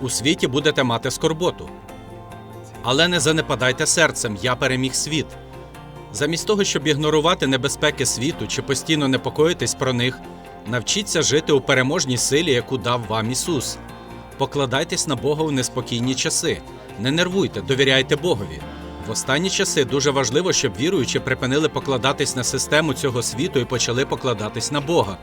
У світі будете мати скорботу. Але не занепадайте серцем, я переміг світ. Замість того, щоб ігнорувати небезпеки світу чи постійно непокоїтись про них, навчіться жити у переможній силі, яку дав вам Ісус. Покладайтесь на Бога у неспокійні часи. Не нервуйте, довіряйте Богові. В останні часи дуже важливо, щоб віруючі припинили покладатись на систему цього світу і почали покладатись на Бога.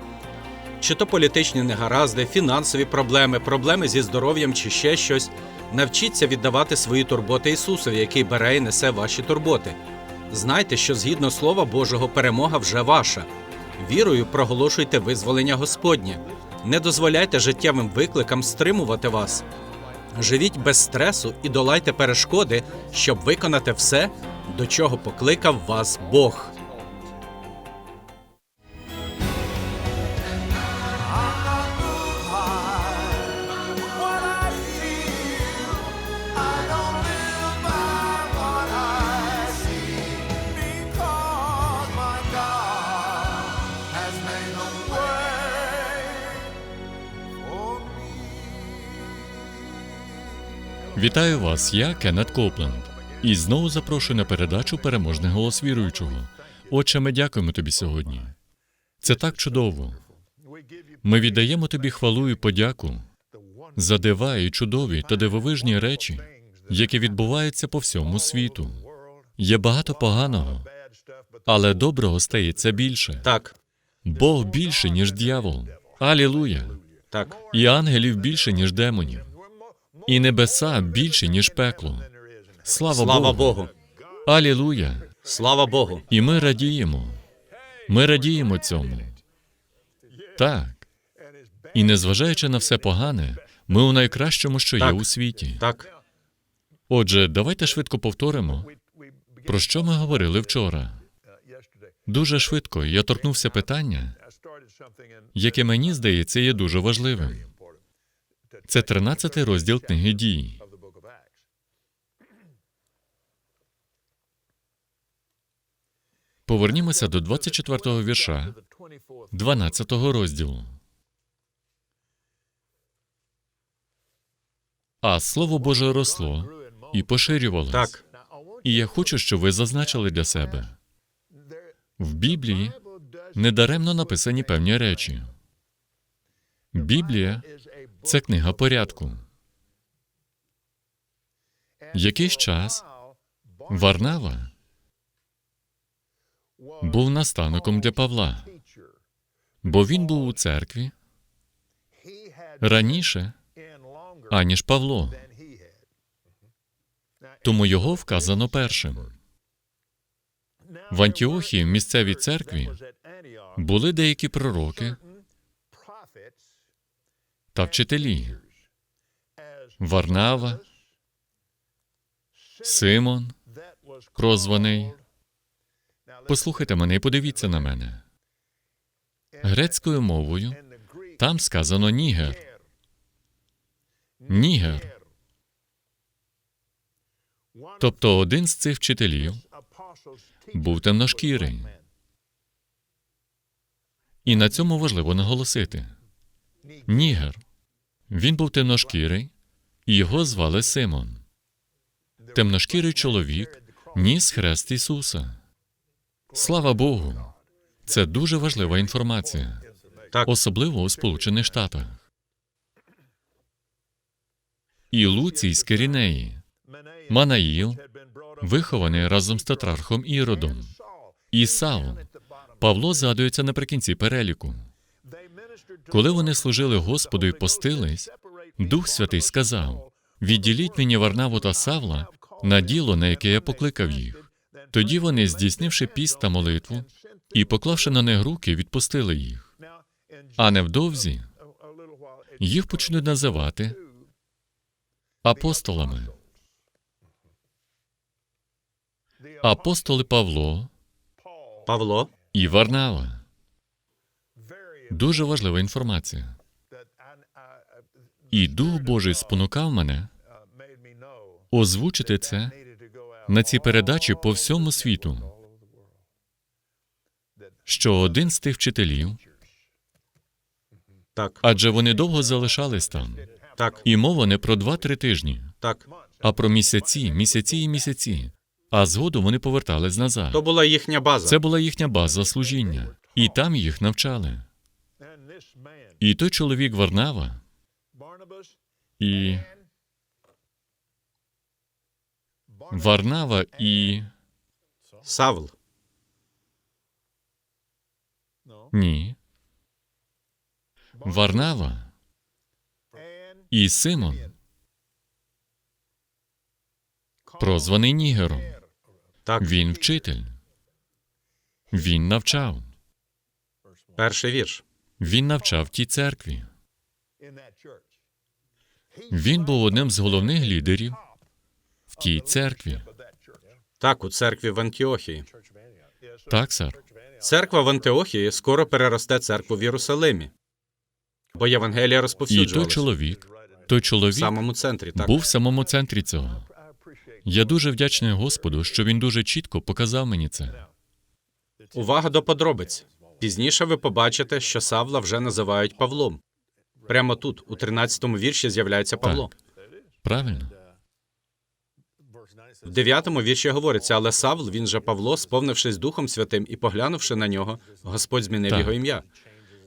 Чи то політичні негаразди, фінансові проблеми, проблеми зі здоров'ям чи ще щось. Навчіться віддавати свої турботи Ісусові, який бере і несе ваші турботи. Знайте, що згідно Слова Божого перемога вже ваша. Вірою проголошуйте визволення Господнє. Не дозволяйте життєвим викликам стримувати вас. Живіть без стресу і долайте перешкоди, щоб виконати все, до чого покликав вас Бог. Вітаю вас, я Кеннет Копленд. І знову запрошую на передачу Переможний голос віруючого. Отче, ми дякуємо тобі сьогодні. Це так чудово. Ми віддаємо тобі хвалу і подяку за дива і чудові та дивовижні речі, які відбуваються по всьому світу. Є багато поганого, але доброго стається більше. Так, Бог більше, ніж дьявол. Алілуя! так, І ангелів більше, ніж демонів. І небеса більше, ніж пекло. Слава, слава Богу! Богу! Алілуя! Слава Богу! І ми радіємо. Ми радіємо цьому. Так. І незважаючи на все погане, ми у найкращому, що є у світі. Так, Отже, давайте швидко повторимо, про що ми говорили вчора. Дуже швидко я торкнувся питання, яке мені здається є дуже важливим. Це 13 розділ книги дій. Повернімося до 24-го вірша 12-го розділу. А слово Боже росло і поширювалось. так, І я хочу, щоб ви зазначили для себе. В Біблії недаремно написані певні речі. Біблія це книга порядку. Якийсь час Варнава був наставником для Павла, бо він був у церкві раніше, аніж Павло. Тому його вказано першим. В Антіохії, в місцевій церкві, були деякі пророки та вчителі Варнава, Симон, прозваний. Послухайте мене і подивіться на мене. Грецькою мовою там сказано нігер. Нігер. Тобто один з цих вчителів був темношкірий. І на цьому важливо наголосити. Нігер. Він був темношкірий, і його звали Симон. Темношкірий чоловік ніс хрест Ісуса. Слава Богу! Це дуже важлива інформація, так, особливо у Сполучених Штатах. І Луцій з Кирінеї, Манаїл, вихований разом з тетрархом Іродом, і Саул. Павло згадується наприкінці переліку. Коли вони служили Господу і постились, Дух Святий сказав: відділіть мені Варнаву та Савла на діло, на яке я покликав їх. Тоді вони, здійснивши піст та молитву і поклавши на них руки, відпустили їх. А невдовзі їх почнуть називати апостолами. Апостоли Павло Павло, і Варнава. Дуже важлива інформація. І Дух Божий спонукав мене озвучити це на цій передачі по всьому світу, що один з тих вчителів, так, адже вони довго залишались там, Так, І мова не про два-три тижні, так. а про місяці, місяці і місяці. А згодом вони повертались назад. То була їхня база. Це була їхня база служіння, і там їх навчали. І той чоловік Варнава, і Варнава і Савл. ні. Варнава і Симон, прозваний Нігером. Так, Він вчитель. Він навчав. перший вірш. Він навчав тій церкві. Він був одним з головних лідерів в тій церкві. Так, у церкві в Антіохії. Так, сер. Церква в Антиохії скоро переросте церкву в Єрусалимі. Бо Євангелія І той чоловік, той в чоловік самому центрі. Так. був в самому центрі цього. Я дуже вдячний Господу, що він дуже чітко показав мені це. Увага до подробиць. Пізніше ви побачите, що Савла вже називають Павлом. Прямо тут, у 13-му вірші, з'являється Павло. Правильно? В 9-му вірші говориться, але Савл, він же Павло, сповнившись Духом Святим і поглянувши на нього, Господь змінив Так. його ім'я.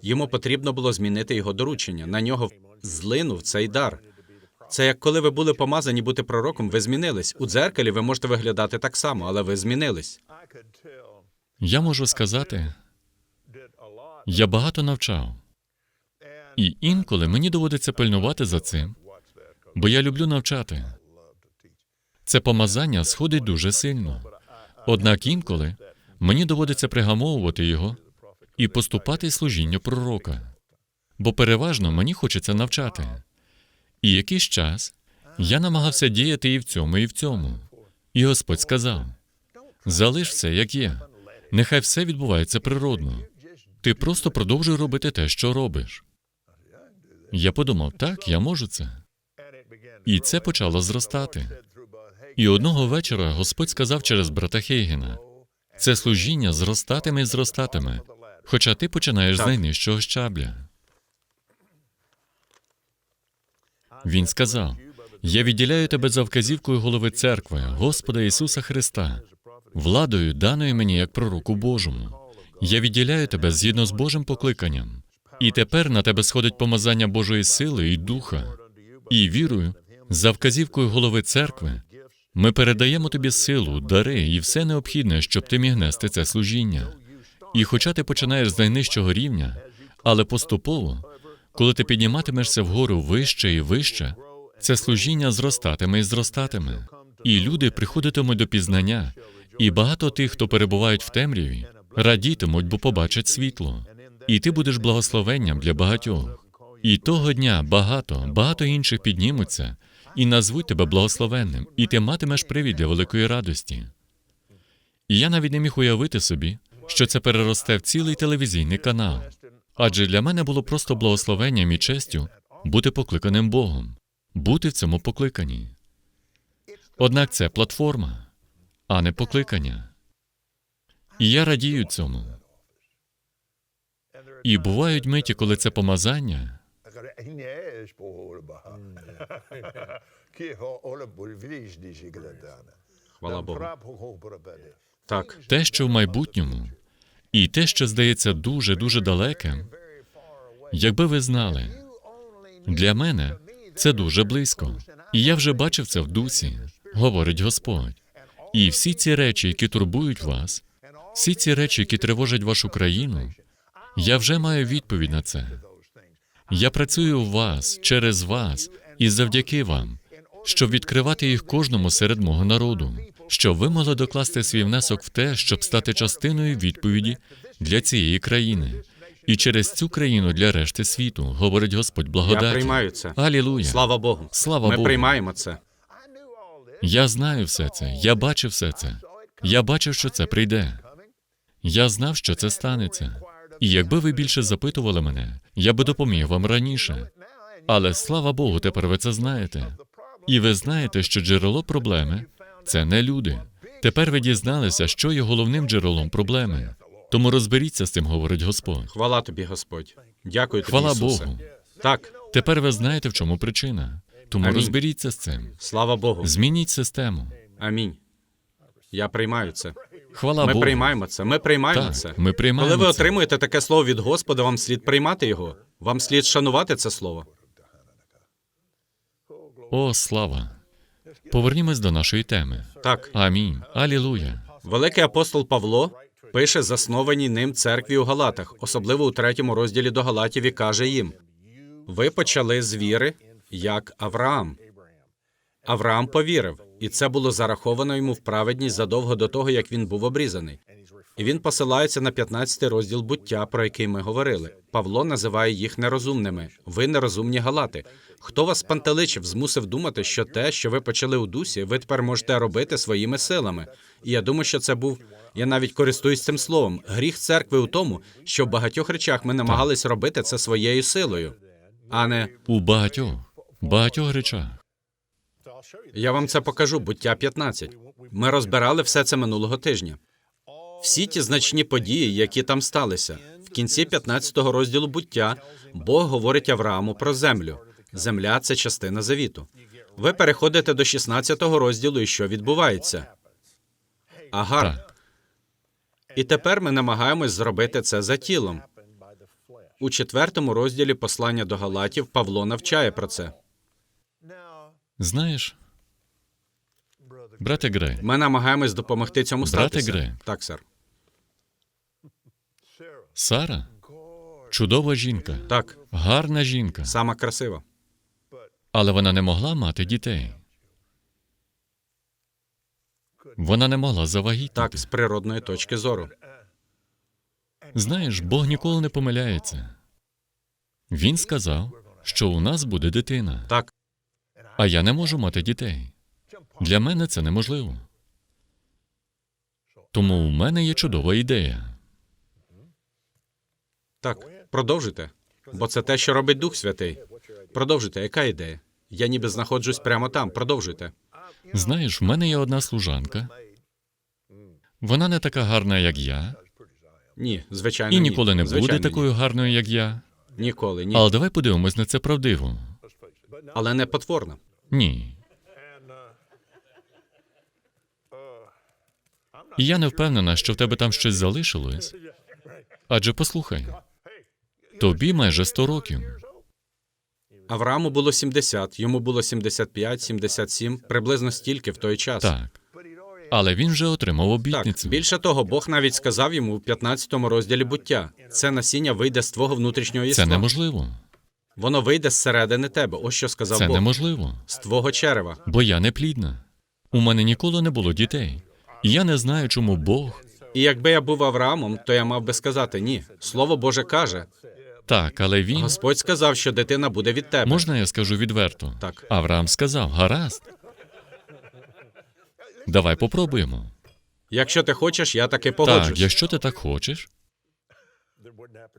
Йому потрібно було змінити його доручення. На нього злинув цей дар. Це як коли ви були помазані бути пророком, ви змінились. У дзеркалі ви можете виглядати так само, але ви змінились. Я можу сказати, я багато навчав. І інколи мені доводиться пильнувати за цим, бо я люблю навчати. Це помазання сходить дуже сильно. Однак інколи мені доводиться пригамовувати його і поступати служінню пророка. Бо переважно мені хочеться навчати. І якийсь час я намагався діяти і в цьому, і в цьому. І Господь сказав: залиш все, як є. Нехай все відбувається природно. Ти просто продовжуй робити те, що робиш. Я подумав, так, я можу це. І це почало зростати. І одного вечора Господь сказав через брата Хейгена: це служіння зростатиме і зростатиме, хоча ти починаєш з найнижчого щабля. Він сказав: Я відділяю тебе за вказівкою голови церкви, Господа Ісуса Христа, владою, даною мені як пророку Божому. Я відділяю тебе згідно з Божим покликанням. І тепер на тебе сходить помазання Божої сили і духа. І вірою, за вказівкою голови церкви, ми передаємо тобі силу, дари і все необхідне, щоб ти міг нести це служіння. І хоча ти починаєш з найнижчого рівня, але поступово, коли ти підніматимешся вгору вище і вище, це служіння зростатиме і зростатиме. І люди приходитимуть до пізнання, і багато тих, хто перебувають в темряві, радітимуть, бо побачать світло. І ти будеш благословенням для багатьох. І того дня багато, багато інших піднімуться і назвуть тебе благословенним, і ти матимеш привід для великої радості. І я навіть не міг уявити собі, що це переросте в цілий телевізійний канал. Адже для мене було просто благословенням і честю бути покликаним Богом, бути в цьому покликанні. Однак це платформа, а не покликання. І я радію цьому. І бувають миті, коли це помазання Хвала Богу. Так, те, що в майбутньому, і те, що здається дуже дуже далеким, якби ви знали, для мене це дуже близько. І я вже бачив це в дусі, говорить Господь. І всі ці речі, які турбують вас, всі ці речі, які тривожать вашу країну, я вже маю відповідь на це. Я працюю у вас, через вас і завдяки вам, щоб відкривати їх кожному серед мого народу, щоб ви могли докласти свій внесок в те, щоб стати частиною відповіді для цієї країни, і через цю країну для решти світу, говорить Господь я приймаю це. Алілуя. Слава Богу. Слава Ми Богу. приймаємо це. Я знаю все це, я бачив все це. Я бачив, що це прийде. Я знав, що це станеться. І якби ви більше запитували мене, я би допоміг вам раніше. Але слава Богу, тепер ви це знаєте. І ви знаєте, що джерело проблеми це не люди. Тепер ви дізналися, що є головним джерелом проблеми. Тому розберіться з цим, говорить Господь. Хвала тобі, Господь. Дякую тобі, Хвала Ісусе. Богу. Так, Тепер ви знаєте, в чому причина. Тому Амінь. розберіться з цим. Слава Богу. Змініть систему. Амінь. Я приймаю це. Хвала Ми Богу. приймаємо це. Ми приймаємо Так, це. ми приймаємо Коли ви це. отримуєте таке слово від Господа, вам слід приймати його. Вам слід шанувати це слово. О, слава! Повернімось до нашої теми. Так, Амінь. Алілуя. великий апостол Павло пише заснованій ним церкві у Галатах, особливо у третьому розділі до Галатів, і каже їм: Ви почали з віри, як Авраам. Авраам повірив, і це було зараховано йому в праведність задовго до того, як він був обрізаний. І він посилається на 15 розділ буття, про який ми говорили. Павло називає їх нерозумними. Ви нерозумні галати. Хто вас пантеличив, змусив думати, що те, що ви почали у дусі, ви тепер можете робити своїми силами. І я думаю, що це був. Я навіть користуюсь цим словом. Гріх церкви у тому, що в багатьох речах ми намагались робити це своєю силою, а не У багатьох, багатьох речах. Я вам це покажу, буття 15. Ми розбирали все це минулого тижня. Всі ті значні події, які там сталися. В кінці 15 розділу буття Бог говорить Аврааму про землю. Земля це частина завіту. Ви переходите до 16 розділу, і що відбувається? Агар. І тепер ми намагаємось зробити це за тілом. У четвертому розділі послання до Галатів Павло навчає про це. Знаєш, брате Грей, Ми намагаємось допомогти цьому Брате статися. Грег. Так, сер. Сара чудова жінка, Так, гарна жінка, сама красива. але вона не могла мати дітей. Вона не могла завагітніти. Так, з природної точки зору. Знаєш, Бог ніколи не помиляється. Він сказав, що у нас буде дитина, Так, а я не можу мати дітей. Для мене це неможливо. Тому у мене є чудова ідея. так, продовжуйте. Бо це те, що робить Дух Святий. Продовжуйте, яка ідея? Я ніби знаходжусь прямо там. Продовжуйте. Знаєш, в мене є одна служанка. Вона не така гарна, як я, Ні, звичайно. і ні. ніколи не буде Звичайно, такою гарною, як я. Ніколи, ні. Але давай подивимось на це правдиво. Але не потворна. Ні. І я не впевнена, що в тебе там щось залишилось. Адже послухай, тобі майже 100 років. Аврааму було 70, йому було 75, 77, приблизно стільки в той час. Так. Але він вже отримав Так, більше того, Бог навіть сказав йому в 15 розділі буття: це насіння вийде з твого внутрішнього єства. Це неможливо. Воно вийде зсередини тебе. Ось що сказав Це Бог. неможливо. З твого черева. Бо я не плідна. У мене ніколи не було дітей. І я не знаю, чому Бог. І якби я був Авраамом, то я мав би сказати ні. Слово Боже каже: Так, але він. Господь сказав, що дитина буде від тебе. Можна я скажу відверто? Так. Авраам сказав: гаразд. Давай попробуємо. Якщо ти хочеш, я таки погоджусь. Так, якщо ти так хочеш.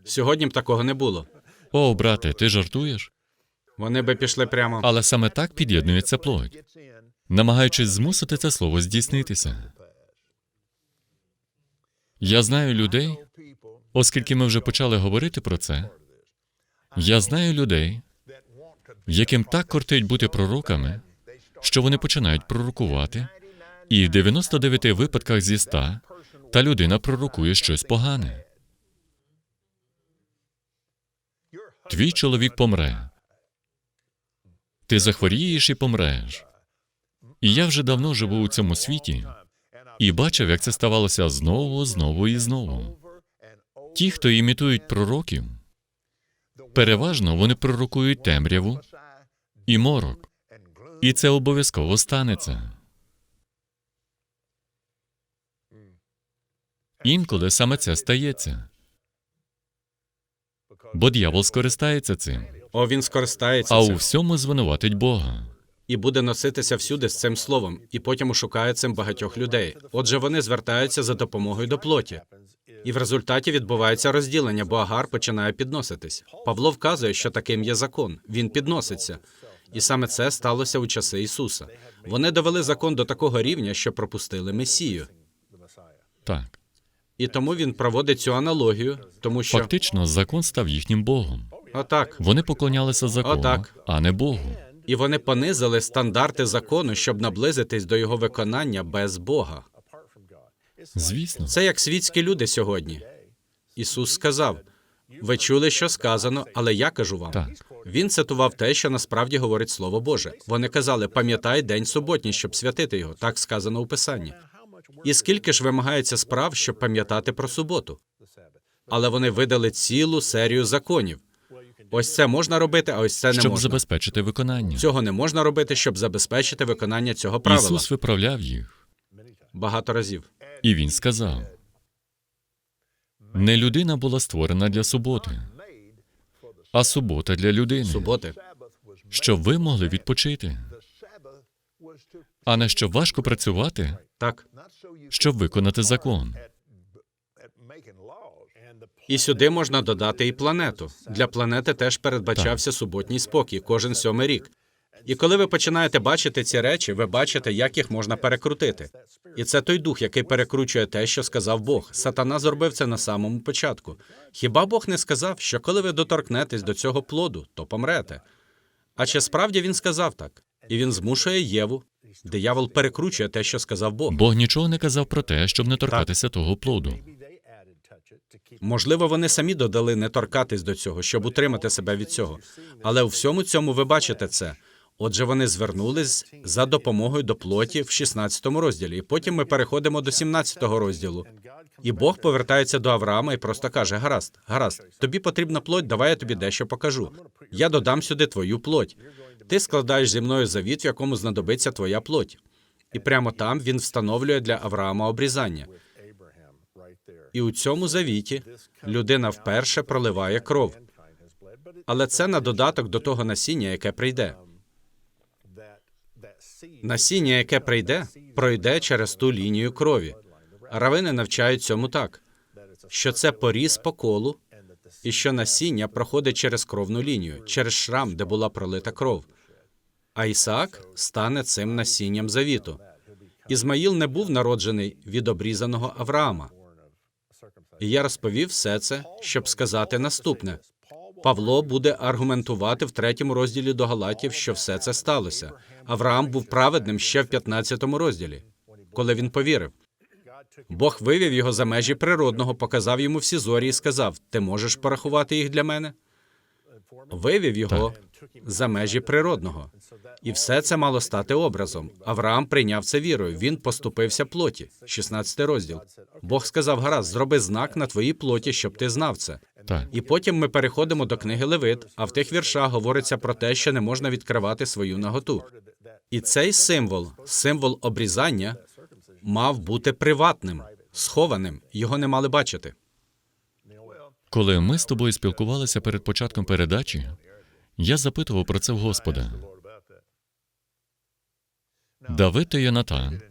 Сьогодні б такого не було. О, брате, ти жартуєш? Вони би пішли прямо. Але саме так під'єднується плоть, намагаючись змусити це слово здійснитися. Я знаю людей, оскільки ми вже почали говорити про це. Я знаю людей, яким так кортить бути пророками, що вони починають пророкувати, і в 99 випадках зі 100 та людина пророкує щось погане. Твій чоловік помре. Ти захворієш і помреш. І я вже давно живу у цьому світі і бачив, як це ставалося знову, знову і знову. Ті, хто імітують пророків, переважно вони пророкують темряву і морок, і це обов'язково станеться. Інколи саме це стається, бо дьявол скористається цим, О, він скористається а цим у всьому звинуватить Бога. і буде носитися всюди з цим словом, і потім ошукає цим багатьох людей. Отже, вони звертаються за допомогою до плоті. І в результаті відбувається розділення, бо Агар починає підноситись. Павло вказує, що таким є закон. Він підноситься. І саме це сталося у часи Ісуса. Вони довели закон до такого рівня, що пропустили Месію. Так, І тому він проводить цю аналогію, тому що фактично закон став їхнім Богом. Отак. Вони поклонялися закону, Отак. а не Богу. І вони понизили стандарти закону, щоб наблизитись до його виконання без Бога. Звісно, Це як світські люди сьогодні. Ісус сказав: ви чули, що сказано, але я кажу вам. Так. Він цитував те, що насправді говорить Слово Боже. Вони казали: пам'ятай день суботній, щоб святити його. Так сказано у Писанні. І скільки ж вимагається справ, щоб пам'ятати про суботу? Але вони видали цілу серію законів. Ось це можна робити, а ось це не щоб можна. забезпечити виконання. Цього не можна робити, щоб забезпечити виконання цього правила Ісус виправляв їх, багато разів. і Він сказав: не людина була створена для суботи, а субота для людини, Суботи. щоб ви могли відпочити, а не щоб важко працювати, Так. Щоб виконати закон. І сюди можна додати і планету. Для планети теж передбачався суботній спокій кожен сьомий рік. І коли ви починаєте бачити ці речі, ви бачите, як їх можна перекрутити. І це той дух, який перекручує те, що сказав Бог. Сатана зробив це на самому початку. Хіба Бог не сказав, що коли ви доторкнетесь до цього плоду, то помрете? А чи справді він сказав так? І він змушує Єву. Диявол перекручує те, що сказав Бог. Бог нічого не казав про те, щоб не торкатися того плоду. Можливо, вони самі додали не торкатись до цього, щоб утримати себе від цього. Але у всьому цьому ви бачите це. Отже, вони звернулись за допомогою до плоті в 16 розділі. І потім ми переходимо до 17 розділу. І Бог повертається до Авраама і просто каже: Гаразд, гаразд, тобі потрібна плоть, давай я тобі дещо покажу. Я додам сюди твою плоть. Ти складаєш зі мною завіт, в якому знадобиться твоя плоть. І прямо там він встановлює для Авраама обрізання. І у цьому завіті людина вперше проливає кров. Але це на додаток до того насіння, яке прийде. Насіння, яке прийде, пройде через ту лінію крові. Равини навчають цьому так, що це поріз по колу, і що насіння проходить через кровну лінію, через шрам, де була пролита кров. А Ісаак стане цим насінням завіту. Ізмаїл не був народжений від обрізаного Авраама. І я розповів все це, щоб сказати наступне. Павло буде аргументувати в третьому розділі до Галатів, що все це сталося. Авраам був праведним ще в 15 розділі, коли він повірив. Бог вивів його за межі природного, показав йому всі зорі і сказав: Ти можеш порахувати їх для мене? Вивів його за межі природного. І все це мало стати образом. Авраам прийняв це вірою. Він поступився плоті. 16 розділ. Бог сказав: Гаразд, зроби знак на твоїй плоті, щоб ти знав це. Так, І потім ми переходимо до книги Левит, а в тих віршах говориться про те, що не можна відкривати свою наготу. І цей символ, символ обрізання, мав бути приватним, схованим. Його не мали бачити. коли ми з тобою спілкувалися перед початком передачі, я запитував про це в Господа. Давид та Йонатан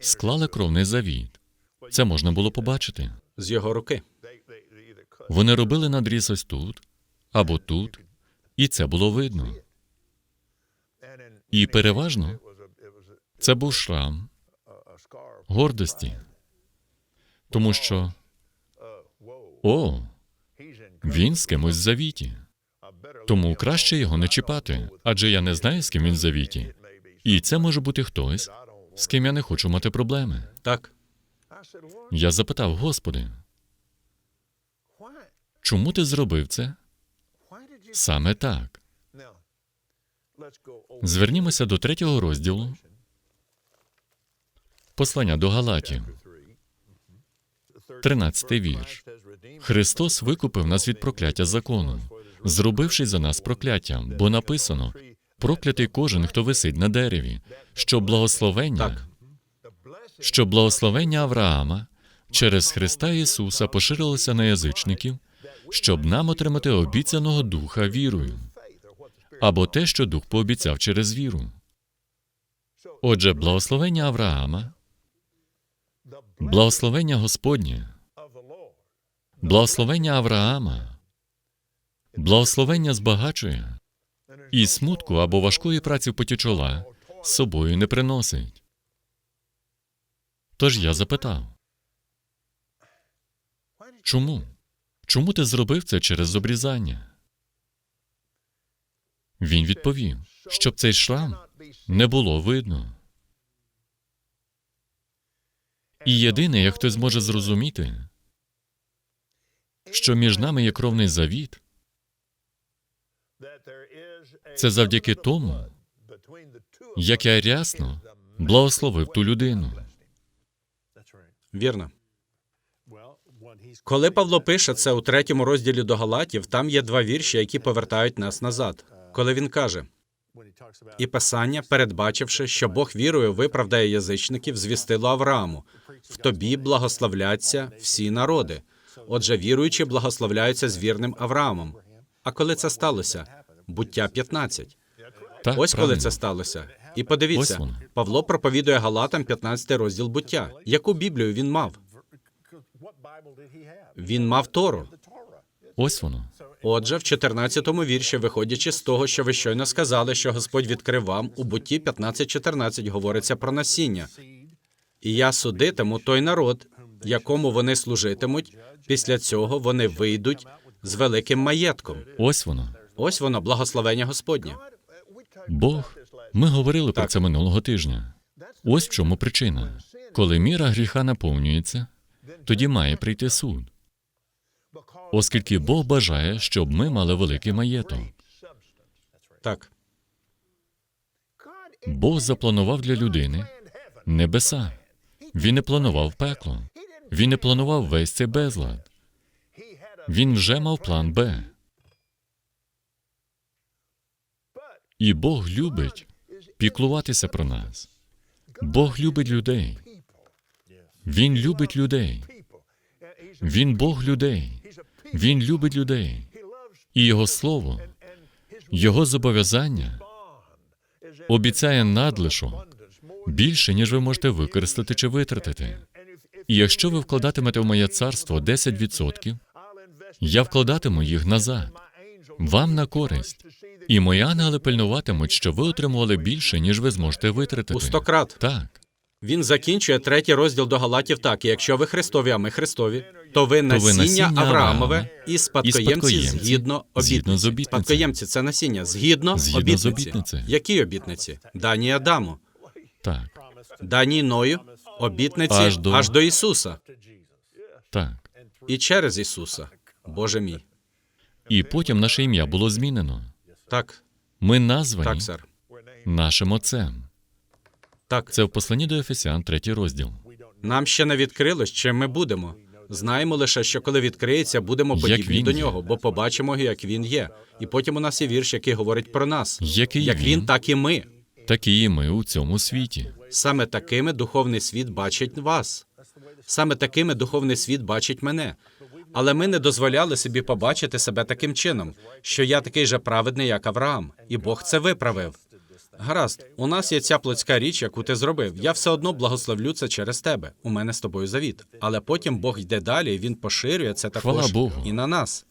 склали кровний завіт. Це можна було побачити. З його руки. Вони робили надріз ось тут або тут, і це було видно. І переважно це був шрам гордості, тому що о, він з кимось в завіті. Тому краще його не чіпати, адже я не знаю, з ким він в завіті. І це може бути хтось, з ким я не хочу мати проблеми. Так, Я запитав, Господи, чому ти зробив це саме так? Звернімося до третього розділу послання до Галатів, 13 вірш. Христос викупив нас від прокляття закону, зробивши за нас прокляттям, бо написано: проклятий кожен, хто висить на дереві, що благословення, що благословення Авраама через Христа Ісуса поширилося на язичників, щоб нам отримати обіцяного духа вірою, або те, що дух пообіцяв через віру. Отже, благословення Авраама, благословення Господнє, благословення Авраама, благословення збагачує і смутку або важкої праці в поті з собою не приносить. Тож я запитав, чому? Чому ти зробив це через обрізання? Він відповів, щоб цей шрам не було видно. І єдине, як хтось зможе зрозуміти, що між нами є кровний завіт, це завдяки тому, як я рясно благословив ту людину. Вірно. Коли Павло пише це у третьому розділі до Галатів, там є два вірші, які повертають нас назад. Коли він каже: і Писання, передбачивши, що Бог вірою виправдає язичників, звістило Аврааму: в тобі благословляться всі народи. Отже, віруючі благословляються з вірним Авраамом. А коли це сталося? Буття 15. Так, Ось коли це сталося. І подивіться. Павло проповідує Галатам 15 розділ буття. Яку Біблію він мав? Він мав Тору. Ось воно. Отже, в 14-му вірші, виходячи з того, що ви щойно сказали, що Господь відкрив вам, у бутті 15.14 говориться про насіння. І я судитиму той народ, якому вони служитимуть. Після цього вони вийдуть з великим маєтком. Ось воно. Ось воно, благословення Господнє. Бог. Ми говорили про це минулого тижня. Ось в чому причина. Коли міра гріха наповнюється, тоді має прийти суд. Оскільки Бог бажає, щоб ми мали великий маєток. Так, Бог запланував для людини небеса. Він не планував пекло. Він не планував весь цей безлад. Він вже мав план Б. І Бог любить піклуватися про нас. Бог любить людей. Він любить людей. Він Бог людей. Він любить людей. І Його слово, Його зобов'язання обіцяє надлишок більше, ніж ви можете використати чи витратити. І якщо ви вкладатимете в моє царство 10%, я вкладатиму їх назад, вам на користь. І мої ангели пильнуватимуть, що ви отримували більше, ніж ви зможете витратити. у сто крат. Так, Він закінчує третій розділ до Галатів так: якщо ви Христові, а ми Христові, то ви насіння, насіння Авраамове і спадкоємці, спадкоємці згідно обітниці. обітниці. Спадкоємці це насіння згідно, Згідно обітниці. обітниці. Які обітниці? Дані Адаму, так, дані Ною, обітниці Аж аж до- до... Ісуса так. і через Ісуса. Боже мій. І потім наше ім'я було змінено. Так, Ми названі так, сер. нашим отцем. Так, Це в посланні до Ефесян, третій розділ. нам ще не відкрилось, чим ми будемо. Знаємо лише, що коли відкриється, будемо Як подібні він до є. нього, бо побачимо, як він є. І потім у нас є вірш, який говорить про нас. Який як він, він, так і ми. такі і ми у цьому світі. Саме такими духовний світ бачить вас. Саме такими духовний світ бачить мене. Але ми не дозволяли собі побачити себе таким чином, що я такий же праведний, як Авраам, і Бог це виправив. Гаразд, у нас є ця плотська річ, яку ти зробив. Я все одно благословлю це через тебе. У мене з тобою завіт. Але потім Бог йде далі, і він поширює це також Хвала Богу. і на нас.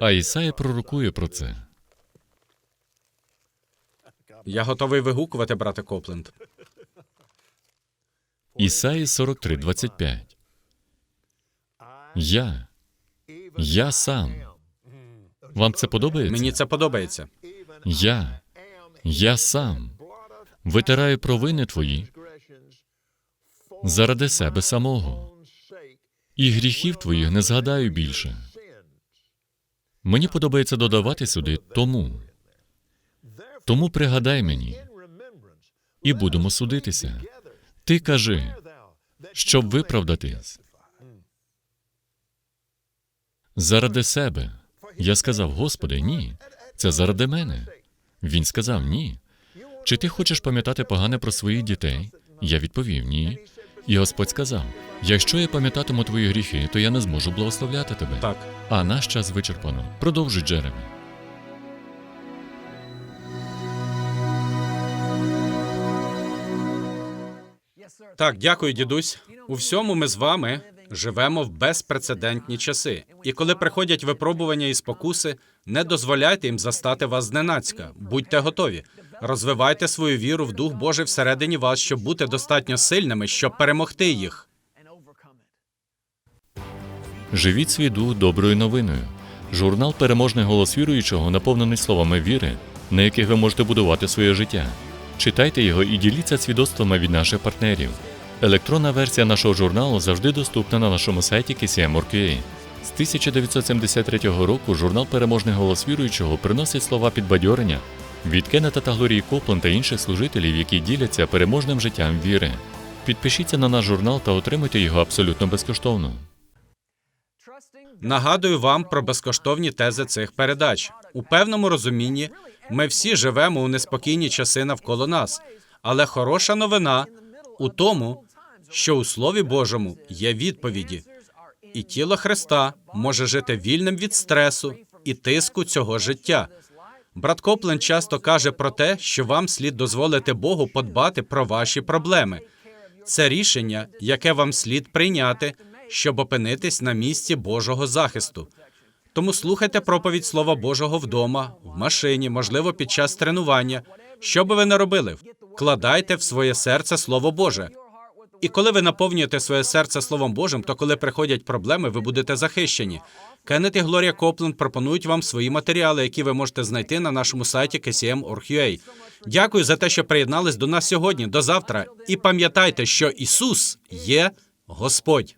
А Ісая пророкує про це. Я готовий вигукувати, брате Копленд. Ісаї 43, 25. Я, я сам. Вам це подобається? Мені це подобається. Я, я сам витираю провини твої заради себе самого, і гріхів твоїх не згадаю більше. Мені подобається додавати сюди тому. Тому пригадай мені, і будемо судитися. Ти кажи, щоб виправдатись. Заради себе. Я сказав, Господи, ні. Це заради мене. Він сказав ні. Чи ти хочеш пам'ятати погане про своїх дітей? Я відповів ні. І Господь сказав: якщо я пам'ятатиму твої гріхи, то я не зможу благословляти тебе. Так. А наш час вичерпано. Продовжуй, Джеремі. Так, дякую, дідусь. У всьому ми з вами живемо в безпрецедентні часи. І коли приходять випробування і спокуси, не дозволяйте їм застати вас зненацька. Будьте готові. Розвивайте свою віру в Дух Божий всередині вас, щоб бути достатньо сильними, щоб перемогти їх. Живіть свій дух доброю новиною. Журнал Переможний голос віруючого наповнений словами віри, на яких ви можете будувати своє життя. Читайте його і діліться свідоцтвами від наших партнерів. Електронна версія нашого журналу завжди доступна на нашому сайті KCM.org.ua. З 1973 року журнал Переможний голос віруючого приносить слова підбадьорення від Кеннета та Глорії Коплен та інших служителів, які діляться переможним життям віри. Підпишіться на наш журнал та отримуйте його абсолютно безкоштовно. Нагадую вам про безкоштовні тези цих передач. У певному розумінні ми всі живемо у неспокійні часи навколо нас, але хороша новина у тому, що у Слові Божому є відповіді, і тіло Христа може жити вільним від стресу і тиску цього життя. Брат Коплен часто каже про те, що вам слід дозволити Богу подбати про ваші проблеми. Це рішення, яке вам слід прийняти, щоб опинитись на місці Божого захисту. Тому слухайте проповідь Слова Божого вдома, в машині, можливо, під час тренування. Що би ви не робили, вкладайте в своє серце Слово Боже. І коли ви наповнюєте своє серце Словом Божим, то коли приходять проблеми, ви будете захищені. Кеннет і Глорія Копленд пропонують вам свої матеріали, які ви можете знайти на нашому сайті kcm.org.ua. Дякую за те, що приєднались до нас сьогодні. До завтра. І пам'ятайте, що Ісус є Господь.